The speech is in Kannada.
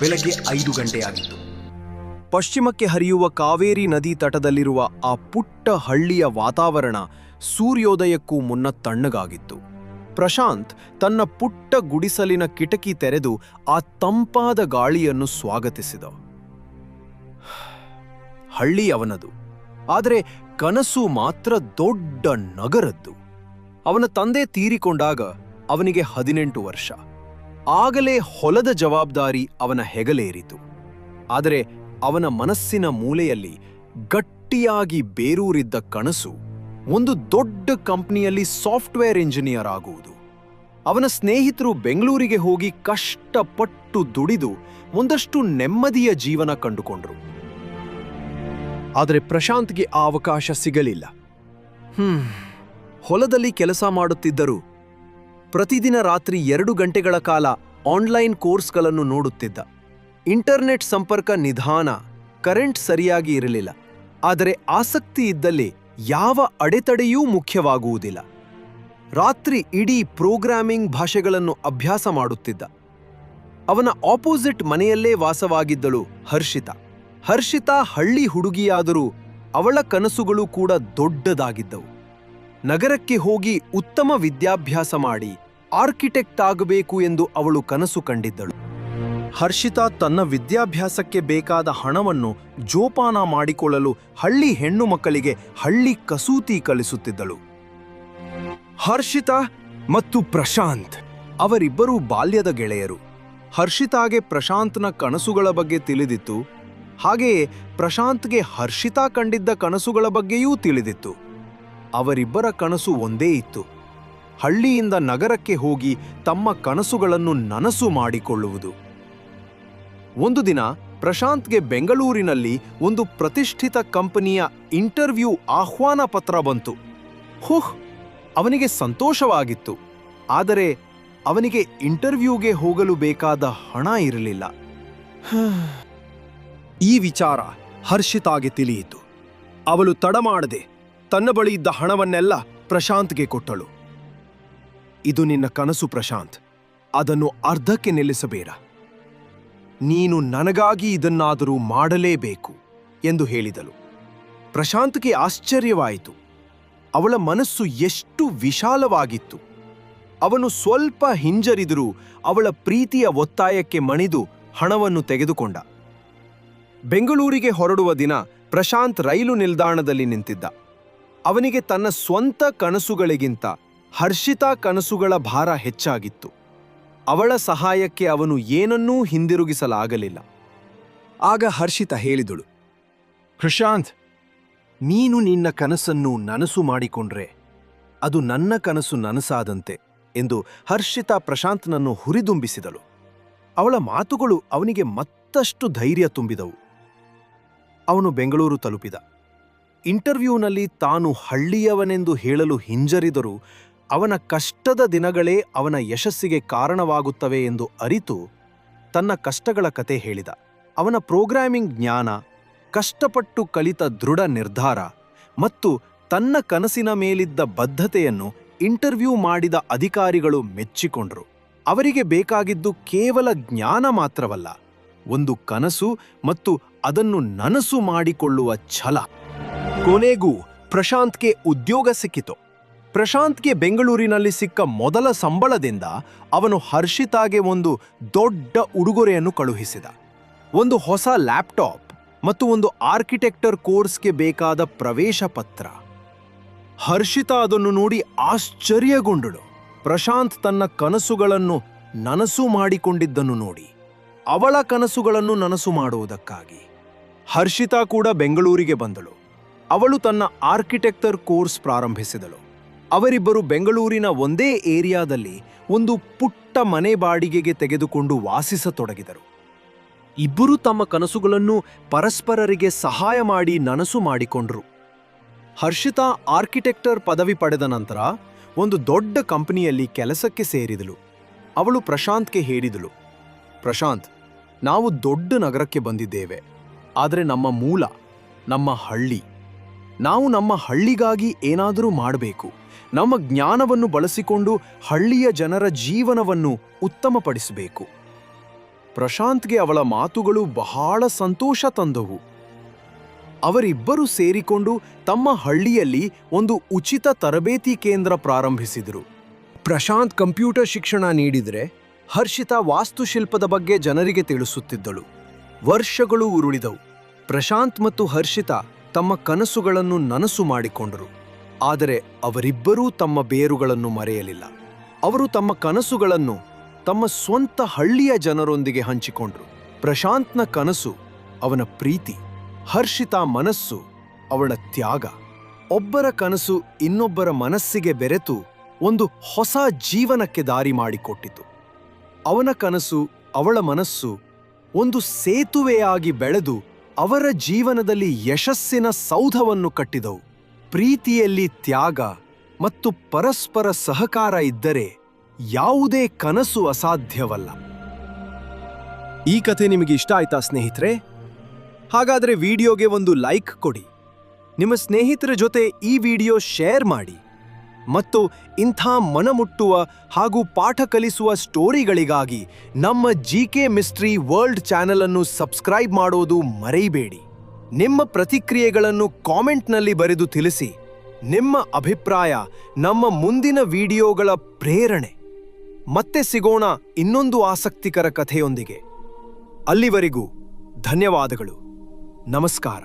ಬೆಳಗ್ಗೆ ಐದು ಗಂಟೆಯಾಗಿತ್ತು. ಪಶ್ಚಿಮಕ್ಕೆ ಹರಿಯುವ ಕಾವೇರಿ ನದಿ ತಟದಲ್ಲಿರುವ ಆ ಪುಟ್ಟ ಹಳ್ಳಿಯ ವಾತಾವರಣ ಸೂರ್ಯೋದಯಕ್ಕೂ ಮುನ್ನ ತಣ್ಣಗಾಗಿತ್ತು. ಪ್ರಶಾಂತ್ ತನ್ನ ಪುಟ್ಟ ಗುಡಿಸಲಿನ ಕಿಟಕಿ ತೆರೆದು ಆ ತಂಪಾದ ಗಾಳಿಯನ್ನು ಸ್ವಾಗತಿಸಿದ. ಹಳ್ಳಿ ಅವನದು ಆದರೆ ಕನಸು ಮಾತ್ರ ದೊಡ್ಡ ನಗರದ್ದು. ಅವನ ತಂದೆ ತೀರಿಕೊಂಡಾಗ ಅವನಿಗೆ ಹದಿನೆಂಟು ವರ್ಷ. ಆಗಲೇ ಹೊಲದ ಜವಾಬ್ದಾರಿ ಅವನ ಹೆಗಲೇರಿತು. ಆದರೆ ಅವನ ಮನಸ್ಸಿನ ಮೂಲೆಯಲ್ಲಿ ಗಟ್ಟಿಯಾಗಿ ಬೇರೂರಿದ್ದ ಕನಸು ಒಂದು ದೊಡ್ಡ ಕಂಪ್ನಿಯಲ್ಲಿ ಸಾಫ್ಟ್ವೇರ್ ಇಂಜಿನಿಯರ್ ಆಗುವುದು. ಅವನ ಸ್ನೇಹಿತರು ಬೆಂಗಳೂರಿಗೆ ಹೋಗಿ ಕಷ್ಟಪಟ್ಟು ದುಡಿದು ಒಂದಷ್ಟು ನೆಮ್ಮದಿಯ ಜೀವನ ಕಂಡುಕೊಂಡ್ರು. ಆದರೆ ಪ್ರಶಾಂತ್ಗೆ ಆ ಅವಕಾಶ ಸಿಗಲಿಲ್ಲ. ಹ್ಮ್, ಹೊಲದಲ್ಲಿ ಕೆಲಸ ಮಾಡುತ್ತಿದ್ದರು ಪ್ರತಿದಿನ ರಾತ್ರಿ ಎರಡು ಗಂಟೆಗಳ ಕಾಲ ಆನ್ಲೈನ್ ಕೋರ್ಸ್ಗಳನ್ನು ನೋಡುತ್ತಿದ್ದ. ಇಂಟರ್ನೆಟ್ ಸಂಪರ್ಕ ನಿಧಾನ, ಕರೆಂಟ್ ಸರಿಯಾಗಿ ಇರಲಿಲ್ಲ. ಆದರೆ ಆಸಕ್ತಿ ಇದ್ದಲ್ಲಿ ಯಾವ ಅಡೆತಡೆಯೂ ಮುಖ್ಯವಾಗುವುದಿಲ್ಲ. ರಾತ್ರಿ ಇಡೀ ಪ್ರೋಗ್ರಾಮಿಂಗ್ ಭಾಷೆಗಳನ್ನು ಅಭ್ಯಾಸ ಮಾಡುತ್ತಿದ್ದ. ಅವನ ಆಪೋಸಿಟ್ ಮನೆಯಲ್ಲೇ ವಾಸವಾಗಿದ್ದಳು ಹರ್ಷಿತಾ. ಹರ್ಷಿತಾ ಹಳ್ಳಿ ಹುಡುಗಿಯಾದರೂ ಅವಳ ಕನಸುಗಳು ಕೂಡ ದೊಡ್ಡದಾಗಿದ್ದವು. ನಗರಕ್ಕೆ ಹೋಗಿ ಉತ್ತಮ ವಿದ್ಯಾಭ್ಯಾಸ ಮಾಡಿ ಆರ್ಕಿಟೆಕ್ಟ್ ಆಗಬೇಕು ಎಂದು ಅವಳು ಕನಸು ಕಂಡಿದ್ದಳು. ಹರ್ಷಿತಾ ತನ್ನ ವಿದ್ಯಾಭ್ಯಾಸಕ್ಕೆ ಬೇಕಾದ ಹಣವನ್ನು ಜೋಪಾನ ಮಾಡಿಕೊಳ್ಳಲು ಹಳ್ಳಿ ಹೆಣ್ಣು ಮಕ್ಕಳಿಗೆ ಹಳ್ಳಿ ಕಸೂತಿ ಕಲಿಸುತ್ತಿದ್ದಳು. ಹರ್ಷಿತಾ ಮತ್ತು ಪ್ರಶಾಂತ್ ಅವರಿಬ್ಬರೂ ಬಾಲ್ಯದ ಗೆಳೆಯರು. ಹರ್ಷಿತಾಗೆ ಪ್ರಶಾಂತ್ನ ಕನಸುಗಳ ಬಗ್ಗೆ ತಿಳಿದಿತ್ತು. ಹಾಗೆಯೇ ಪ್ರಶಾಂತ್ಗೆ ಹರ್ಷಿತಾ ಕಂಡಿದ್ದ ಕನಸುಗಳ ಬಗ್ಗೆಯೂ ತಿಳಿದಿತ್ತು. ಅವರಿಬ್ಬರ ಕನಸು ಒಂದೇ ಇತ್ತು. ಹಳ್ಳಿಯಿಂದ ನಗರಕ್ಕೆ ಹೋಗಿ ತಮ್ಮ ಕನಸುಗಳನ್ನು ನನಸು ಮಾಡಿಕೊಳ್ಳುವುದು. ಒಂದು ದಿನ ಪ್ರಶಾಂತ್ಗೆ ಬೆಂಗಳೂರಿನಲ್ಲಿ ಒಂದು ಪ್ರತಿಷ್ಠಿತ ಕಂಪನಿಯ ಇಂಟರ್ವ್ಯೂ ಆಹ್ವಾನ ಪತ್ರ ಬಂತು. ಹುಹ್, ಅವನಿಗೆ ಸಂತೋಷವಾಗಿತ್ತು. ಆದರೆ ಅವನಿಗೆ ಇಂಟರ್ವ್ಯೂಗೆ ಹೋಗಲು ಬೇಕಾದ ಹಣ ಇರಲಿಲ್ಲ. ಈ ವಿಚಾರ ಹರ್ಷಿತಾಗೆ ತಿಳಿಯಿತು. ಅವಳು ತಡಮಾಡದೆ ತನ್ನ ಬಳಿ ಇದ್ದ ಹಣವನ್ನೆಲ್ಲ ಪ್ರಶಾಂತ್ಗೆ ಕೊಟ್ಟಳು. ಇದು ನಿನ್ನ ಕನಸು ಪ್ರಶಾಂತ್. ಅದನ್ನು ಅರ್ಧಕ್ಕೆ ನಿಲ್ಲಿಸಬೇಡ. ನೀನು ನನಗಾಗಿ ಇದನ್ನಾದರೂ ಮಾಡಲೇಬೇಕು ಎಂದು ಹೇಳಿದಳು. ಪ್ರಶಾಂತ್ಗೆ ಆಶ್ಚರ್ಯವಾಯಿತು. ಅವಳ ಮನಸ್ಸು ಎಷ್ಟು ವಿಶಾಲವಾಗಿತ್ತು. ಅವನು ಸ್ವಲ್ಪ ಹಿಂಜರಿದರೂ ಅವಳ ಪ್ರೀತಿಯ ಒತ್ತಾಯಕ್ಕೆ ಮಣಿದು ಹಣವನ್ನು ತೆಗೆದುಕೊಂಡ. ಬೆಂಗಳೂರಿಗೆ ಹೊರಡುವ ದಿನ ಪ್ರಶಾಂತ್ ರೈಲು ನಿಲ್ದಾಣದಲ್ಲಿ ನಿಂತಿದ್ದ. ಅವನಿಗೆ ತನ್ನ ಸ್ವಂತ ಕನಸುಗಳಿಗಿಂತ ಹರ್ಷಿತಾ ಕನಸುಗಳ ಭಾರ ಹೆಚ್ಚಾಗಿತ್ತು. ಅವಳ ಸಹಾಯಕ್ಕೆ ಅವನು ಏನನ್ನೂ ಹಿಂದಿರುಗಿಸಲಾಗಲಿಲ್ಲ. ಆಗ ಹರ್ಷಿತ ಹೇಳಿದಳು ಪ್ರಶಾಂತ್ ನೀನು ನಿನ್ನ ಕನಸನ್ನು ನನಸು ಮಾಡಿಕೊಂಡ್ರೆ ಅದು ನನ್ನ ಕನಸು ನನಸಾದಂತೆ ಎಂದು ಹರ್ಷಿತಾ ಪ್ರಶಾಂತ್ನನ್ನು ಹುರಿದುಂಬಿಸಿದಳು. ಅವಳ ಮಾತುಗಳು ಅವನಿಗೆ ಮತ್ತಷ್ಟು ಧೈರ್ಯ ತುಂಬಿದವು. ಅವನು ಬೆಂಗಳೂರು ತಲುಪಿದ. ಇಂಟರ್ವ್ಯೂನಲ್ಲಿ ತಾನು ಹಳ್ಳಿಯವನೆಂದು ಹೇಳಲು ಹಿಂಜರಿದರೂ ಅವನ ಕಷ್ಟದ ದಿನಗಳೇ ಅವನ ಯಶಸ್ಸಿಗೆ ಕಾರಣವಾಗುತ್ತವೆ ಎಂದು ಅರಿತು ತನ್ನ ಕಷ್ಟಗಳ ಕತೆ ಹೇಳಿದ. ಅವನ ಪ್ರೋಗ್ರಾಮಿಂಗ್ ಜ್ಞಾನ, ಕಷ್ಟಪಟ್ಟು ಕಲಿತ ದೃಢ ನಿರ್ಧಾರ ಮತ್ತು ತನ್ನ ಕನಸಿನ ಮೇಲಿದ್ದ ಬದ್ಧತೆಯನ್ನು ಇಂಟರ್ವ್ಯೂ ಮಾಡಿದ ಅಧಿಕಾರಿಗಳು ಮೆಚ್ಚಿಕೊಂಡರು. ಅವರಿಗೆ ಬೇಕಾಗಿದ್ದು ಕೇವಲ ಜ್ಞಾನ ಮಾತ್ರವಲ್ಲ, ಒಂದು ಕನಸು ಮತ್ತು ಅದನ್ನು ನನಸು ಮಾಡಿಕೊಳ್ಳುವ ಛಲ. ಕೊನೆಗೂ ಪ್ರಶಾಂತ್ಗೆ ಉದ್ಯೋಗ ಸಿಕ್ಕಿತು. ಪ್ರಶಾಂತ್ಗೆ ಬೆಂಗಳೂರಿನಲ್ಲಿ ಸಿಕ್ಕ ಮೊದಲ ಸಂಬಳದಿಂದ ಅವನು ಹರ್ಷಿತಾಗೆ ಒಂದು ದೊಡ್ಡ ಉಡುಗೊರೆಯನ್ನು ಕಳುಹಿಸಿದ. ಒಂದು ಹೊಸ ಲ್ಯಾಪ್ಟಾಪ್ ಮತ್ತು ಒಂದು ಆರ್ಕಿಟೆಕ್ಟರ್ ಕೋರ್ಸ್ಗೆ ಬೇಕಾದ ಪ್ರವೇಶ ಪತ್ರ. ಹರ್ಷಿತಾ ಅದನ್ನು ನೋಡಿ ಆಶ್ಚರ್ಯಗೊಂಡಳು. ಪ್ರಶಾಂತ್ ತನ್ನ ಕನಸುಗಳನ್ನು ನನಸು ಮಾಡಿಕೊಂಡಿದ್ದನ್ನು ನೋಡಿ. ಅವಳ ಕನಸುಗಳನ್ನು ನನಸು ಮಾಡುವುದಕ್ಕಾಗಿ. ಹರ್ಷಿತಾ ಕೂಡ ಬೆಂಗಳೂರಿಗೆ ಬಂದಳು. ಅವಳು ತನ್ನ ಆರ್ಕಿಟೆಕ್ಚರ್ ಕೋರ್ಸ್ ಪ್ರಾರಂಭಿಸಿದಳು. ಅವರಿಬ್ಬರು ಬೆಂಗಳೂರಿನ ಒಂದೇ ಏರಿಯಾದಲ್ಲಿ ಒಂದು ಪುಟ್ಟ ಮನೆ ಬಾಡಿಗೆಗೆ ತೆಗೆದುಕೊಂಡು ವಾಸಿಸತೊಡಗಿದರು. ಇಬ್ಬರು ತಮ್ಮ ಕನಸುಗಳನ್ನು ಪರಸ್ಪರರಿಗೆ ಸಹಾಯ ಮಾಡಿ ನನಸು ಮಾಡಿಕೊಂಡರು. ಹರ್ಷಿತಾ ಆರ್ಕಿಟೆಕ್ಟರ್ ಪದವಿ ಪಡೆದ ನಂತರ ಒಂದು ದೊಡ್ಡ ಕಂಪನಿಯಲ್ಲಿ ಕೆಲಸಕ್ಕೆ ಸೇರಿದಳು. ಅವಳು ಪ್ರಶಾಂತ್ಗೆ ಹೇಳಿದಳು, ಪ್ರಶಾಂತ್, ನಾವು ದೊಡ್ಡ ನಗರಕ್ಕೆ ಬಂದಿದ್ದೇವೆ. ಆದರೆ ನಮ್ಮ ಮೂಲ, ನಮ್ಮ ಹಳ್ಳಿ ನಾವು ನಮ್ಮ ಹಳ್ಳಿಗಾಗಿ ಏನಾದರೂ ಮಾಡಬೇಕು. ನಮ್ಮ ಜ್ಞಾನವನ್ನು ಬಳಸಿಕೊಂಡು ಹಳ್ಳಿಯ ಜನರ ಜೀವನವನ್ನು ಉತ್ತಮಪಡಿಸಬೇಕು. ಪ್ರಶಾಂತ್ಗೆ ಅವಳ ಮಾತುಗಳು ಬಹಳ ಸಂತೋಷ ತಂದವು. ಅವರಿಬ್ಬರು ಸೇರಿಕೊಂಡು ತಮ್ಮ ಹಳ್ಳಿಯಲ್ಲಿ ಒಂದು ಉಚಿತ ತರಬೇತಿ ಕೇಂದ್ರ ಪ್ರಾರಂಭಿಸಿದರು. ಪ್ರಶಾಂತ್ ಕಂಪ್ಯೂಟರ್ ಶಿಕ್ಷಣ ನೀಡಿದರೆ ಹರ್ಷಿತಾ ವಾಸ್ತುಶಿಲ್ಪದ ಬಗ್ಗೆ ಜನರಿಗೆ ತಿಳಿಸುತ್ತಿದ್ದಳು. ವರ್ಷಗಳು ಉರುಳಿದವು. ಪ್ರಶಾಂತ್ ಮತ್ತು ಹರ್ಷಿತಾ ತಮ್ಮ ಕನಸುಗಳನ್ನು ನನಸು ಮಾಡಿಕೊಂಡರು. ಆದರೆ ಅವರಿಬ್ಬರೂ ತಮ್ಮ ಬೇರುಗಳನ್ನು ಮರೆಯಲಿಲ್ಲ. ಅವರು ತಮ್ಮ ಕನಸುಗಳನ್ನು ತಮ್ಮ ಸ್ವಂತ ಹಳ್ಳಿಯ ಜನರೊಂದಿಗೆ ಹಂಚಿಕೊಂಡರು. ಪ್ರಶಾಂತ್ನ ಕನಸು ಅವನ ಪ್ರೀತಿ, ಹರ್ಷಿತಾ ಮನಸ್ಸು ಅವಳ ತ್ಯಾಗ. ಒಬ್ಬರ ಕನಸು ಇನ್ನೊಬ್ಬರ ಮನಸ್ಸಿಗೆ ಬೆರೆತು ಒಂದು ಹೊಸ ಜೀವನಕ್ಕೆ ದಾರಿ ಮಾಡಿಕೊಟ್ಟಿತು. ಅವನ ಕನಸು ಅವಳ ಮನಸ್ಸು ಒಂದು ಸೇತುವೆಯಾಗಿ ಬೆಳೆದು ಅವರ ಜೀವನದಲ್ಲಿ ಯಶಸ್ಸಿನ ಸೌಧವನ್ನು ಕಟ್ಟಿದವು. ಪ್ರೀತಿಯಲ್ಲಿ ತ್ಯಾಗ ಮತ್ತು ಪರಸ್ಪರ ಸಹಕಾರ ಇದ್ದರೆ ಯಾವುದೇ ಕನಸು ಅಸಾಧ್ಯವಲ್ಲ. ಈ ಕಥೆ ನಿಮಗೆ ಇಷ್ಟ ಆಯ್ತಾ ಸ್ನೇಹಿತರೆ? ಹಾಗಾದರೆ ವಿಡಿಯೋಗೆ ಒಂದು ಲೈಕ್ ಕೊಡಿ. ನಿಮ್ಮ ಸ್ನೇಹಿತರ ಜೊತೆ ಈ ವಿಡಿಯೋ ಶೇರ್ ಮಾಡಿ. ಮತ್ತು ಇಂಥ ಮನಮುಟ್ಟುವ ಹಾಗೂ ಪಾಠ ಕಲಿಸುವ ಸ್ಟೋರಿಗಳಿಗಾಗಿ ನಮ್ಮ G K mystery world channel ಅನ್ನು ಸಬ್ಸ್ಕ್ರೈಬ್ ಮಾಡೋದು ಮರೆಯಬೇಡಿ. ನಿಮ್ಮ ಪ್ರತಿಕ್ರಿಯೆಗಳನ್ನು ಕಾಮೆಂಟ್ನಲ್ಲಿ ಬರೆದು ತಿಳಿಸಿ. ನಿಮ್ಮ ಅಭಿಪ್ರಾಯ, ನಮ್ಮ ಮುಂದಿನ ವಿಡಿಯೋಗಳ ಪ್ರೇರಣೆ. ಮತ್ತೆ ಸಿಗೋಣ ಇನ್ನೊಂದು ಆಸಕ್ತಿಕರ ಕಥೆಯೊಂದಿಗೆ. ಅಲ್ಲಿವರೆಗೂ ಧನ್ಯವಾದಗಳು. ನಮಸ್ಕಾರ.